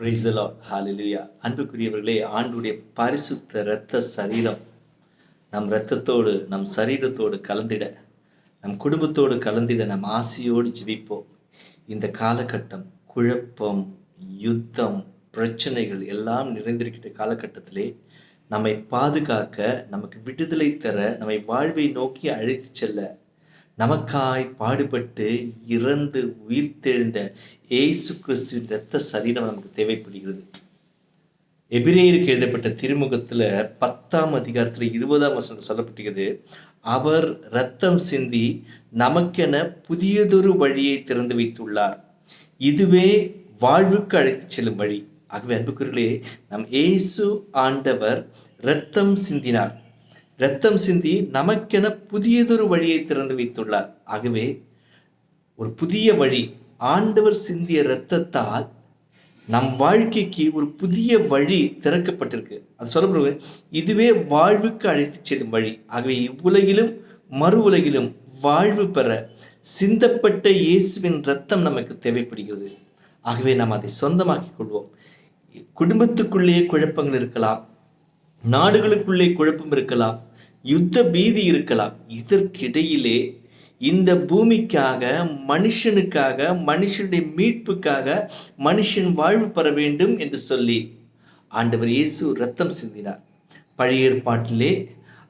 பிரைசலா hallelujah அன்புக்குரியவர்களே ஆண்டுடைய பரிசுத்த இரத்த சரீரம் நம் இரத்தத்தோடு நம் சரீரத்தோடு கலந்திட நம் குடும்பத்தோடு கலந்திட நம் ஆசையோடு ஜிவிப்போம் இந்த காலகட்டம் குழப்பம் யுத்தம் பிரச்சனைகள் எல்லாம் நிறைந்திருக்கிற காலகட்டத்திலே நம்மை பாதுகாக்க நமக்கு விடுதலை தர நம்மை வாழ்வை நோக்கி அழைத்து செல்ல நமக்காய் பாடுபட்டு இறந்து உயிர்த்தெழுந்த இயேசு கிறிஸ்துவின் இரத்த சரீரம் நமக்கு தேவைப்படுகிறது. எபிரேயருக்கு எழுதப்பட்ட திருமுகத்தில் பத்தாம் அதிகாரத்தில் இருபதாம் வசனம் சொல்லப்பட்டிருக்கிறது அவர் ரத்தம் சிந்தி நமக்கென புதியதொரு வழியை திறந்து வைத்துள்ளார். இதுவே வாழ்வுக்கு அழைத்துச் செல்லும் வழி. ஆகவே அன்புக்குரியர்களே நம் ஏசு ஆண்டவர் இரத்தம் சிந்தினார். இரத்தம் சிந்தி நமக்கென புதியதொரு வழியை திறந்து வைத்துள்ளார். ஆகவே ஒரு புதிய வழி ஆண்டவர் சிந்திய இரத்தத்தால் நம் வாழ்க்கைக்கு ஒரு புதிய வழி திறக்கப்பட்டிருக்கு. அது சொல்லப்படுவது இதுவே வாழ்வுக்கு அழைத்து செல்லும் வழி. ஆகவே இவ்வுலகிலும் மறு உலகிலும் வாழ்வு பெற சிந்தப்பட்ட இயேசுவின் ரத்தம் நமக்கு தேவைப்படுகிறது. ஆகவே நாம் அதை சொந்தமாக்கிக் கொள்வோம். குடும்பத்துக்குள்ளேயே குழப்பங்கள் இருக்கலாம் நாடுகளுக்குள்ளே குழப்பம் இருக்கலாம் யுத்த பீதி இருக்கலாம். இதற்கிடையிலே இந்த பூமிக்காக மனுஷனுக்காக மனுஷனுடைய மீட்புக்காக மனுஷன் வாழ்வு பெற வேண்டும் என்று சொல்லி ஆண்டவர் இயேசு ரத்தம் சிந்தினார். பழைய ஏற்பாட்டிலே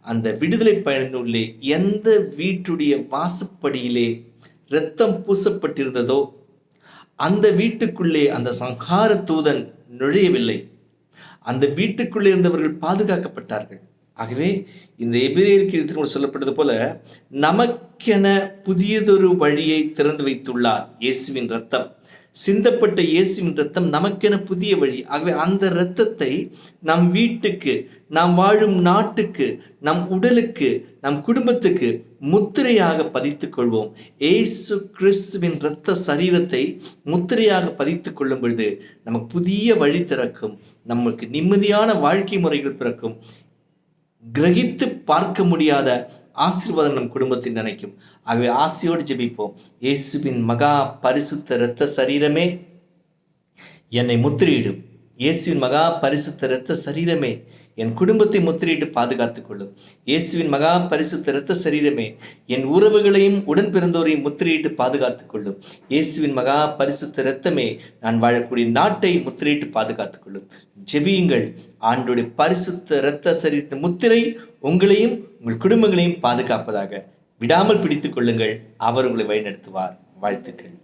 அந்த விடுதலை பயனுள்ளே எந்த வீட்டுடைய வாசப்படியிலே இரத்தம் பூசப்பட்டிருந்ததோ அந்த வீட்டுக்குள்ளே அந்த சங்கார தூதன் நுழையவில்லை. அந்த வீட்டுக்குள்ளே இருந்தவர்கள் பாதுகாக்கப்பட்டார்கள். ஆகவே இந்த எபிரேயருக்கு திருமணம் சொல்லப்பட்டது போல நமக்கென புதியதொரு வழியை திறந்து வைத்துள்ளார் இயேசுவின் ரத்தம் சிந்தப்பட்ட இயேசுவின் ரத்தம் நமக்கென புதிய வழி. ஆகவே அந்த இரத்தத்தை நம் வீட்டுக்கு நாம் வாழும் நாட்டுக்கு நம் உடலுக்கு நம் குடும்பத்துக்கு முத்திரையாக பதித்துக் கொள்வோம். ஏசு கிறிஸ்துவின் இரத்த சரீரத்தை முத்திரையாக பதித்துக் கொள்ளும் பொழுது நமக்கு புதிய வழி திறக்கும். நமக்கு நிம்மதியான வாழ்க்கை முறைகள் பிறக்கும். கிரகித்து பார்க்க முடியாத ஆசீர்வாதம் நம் குடும்பத்தில் நினைக்கும். ஆகவே ஆசையோடு ஜெபிப்போம். இயேசுவின் மகா பரிசுத்த இரத்த சரீரமே என்னை முத்திரையிடும். இயேசுவின் மகா பரிசுத்த இரத்த சரீரமே. என் குடும்பத்தை முத்திரையிட்டு பாதுகாத்துக் கொள்ளும். இயேசுவின் மகா பரிசுத்த இரத்த சரீரமே. என் உறவுகளையும் உடன் பிறந்தோரையும் முத்திரையிட்டு பாதுகாத்துக் கொள்ளும். இயேசுவின் மகா பரிசுத்த இரத்தமே. நான் வாழக்கூடிய நாட்டை முத்திரையிட்டு பாதுகாத்துக் கொள்ளும். ஜெபியுங்கள். ஆண்டுடைய பரிசுத்த இரத்த சரீரத்த முத்திரை உங்களையும் உங்கள் குடும்பங்களையும் பாதுகாப்பதாக. விடாமல் பிடித்துக் கொள்ளுங்கள். அவர் உங்களை வழிநடத்துவார். வாழ்த்துக்கள்.